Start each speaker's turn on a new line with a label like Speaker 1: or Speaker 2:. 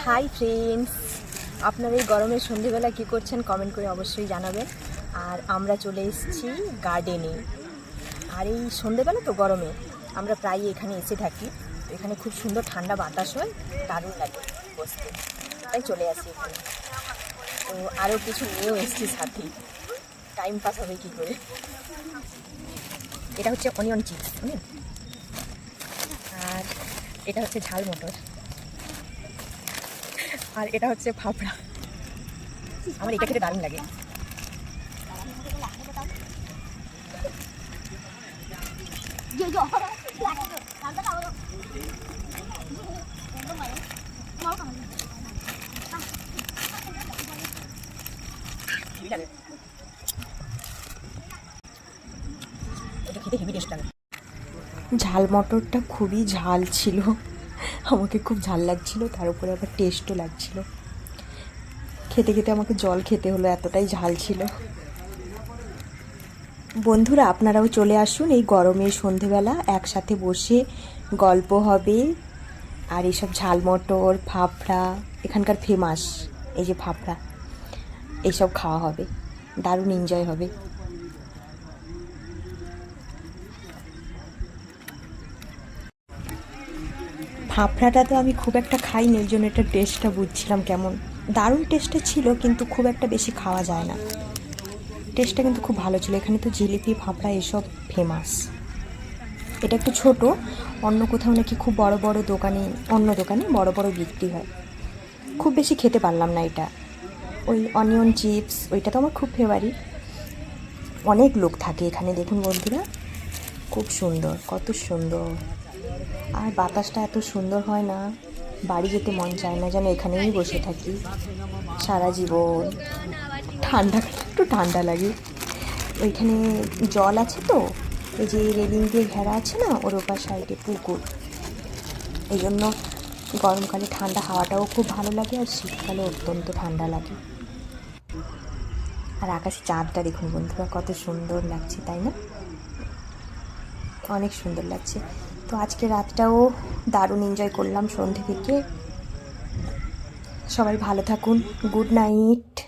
Speaker 1: Hi friends আপনারা এই গরমের সন্ধেবেলা কী করছেন কমেন্ট করে অবশ্যই জানাবেন। আর আমরা চলে এসেছি গার্ডেনে আর এই সন্ধেবেলা তো গরমে, আমরা প্রায়ই এখানে এসে থাকি। এখানে খুব সুন্দর ঠান্ডা বাতাস হয়, দারুণ লাগে বসতে। তাই চলে আসি এখানে। তো আরও কিছু নিয়েও এসেছি সাথে। টাইম পাস হবে কী করে? এটা হচ্ছে অনিয়ন চিপস আর এটা হচ্ছে ঝাল মটর আর এটা হচ্ছে ফাফড়া আমার এটা খেতে দারুণ লাগে। লাগে। ঝাল মটরটা খুবই ঝাল ছিল। আমাকে খুব ঝাল লাগছিল, তার উপরে আবার টেস্টও লাগছিল। খেতে খেতে আমাকে জল খেতে হলো, এতটাই ঝাল ছিল। বন্ধুরা, আপনারাও চলে আসুন এই গরমের সন্ধেবেলা, একসাথে বসে গল্প হবে আর এইসব ঝাল মটর, ফাফড়া, এখানকার ফেমাস এই যে ফাফড়া, এইসব খাওয়া হবে। দারুণ এনজয় হবে। ফাফড়াটা তো আমি খুব একটা খাইনি, ওই জন্য এটা টেস্টটা বুঝছিলাম কেমন। দারুণ টেস্টটা ছিল, কিন্তু খুব একটা বেশি খাওয়া যায় না। টেস্টটা কিন্তু খুব ভালো ছিল। এখানে তো জিলিপি ফাফড়া এসব ফেমাস এটা একটু ছোট, অন্য কোথাও নাকি খুব বড় বড় দোকানে, অন্য দোকানে বড় বড় বিক্রি হয়। খুব বেশি খেতে পারলাম না এটা। ওই অনিয়ন চিপস ওইটা তো আমার খুব ফেভারিট অনেক লোক থাকে এখানে, দেখুন বন্ধুরা। খুব সুন্দর, কত সুন্দর। আর বাতাসটা এত সুন্দর হয় না। বাড়ি যেতে মন চায় না, যেন এখানেই বসে থাকি। সারা জীবন ঠান্ডা, একটু ঠান্ডা লাগে। ওইখানে জল আছে তো? এই যে রেলিং দিয়ে ঘেরা আছে না, ওর ওপার সাইডে পুকুর। এই জন্য গরমকালে ঠান্ডা হাওয়াটাও খুব ভালো লাগে আর শীতকালে অত্যন্ত ঠান্ডা লাগে। আর আকাশে চাঁদটা দেখুন বন্ধুরা, কত সুন্দর লাগছে, তাই না? অনেক সুন্দর লাগছে। তো আজকে রাতটাও দারুণ এনজয় করলাম সন্ধে থেকে। সবাই ভালো থাকুন। Good night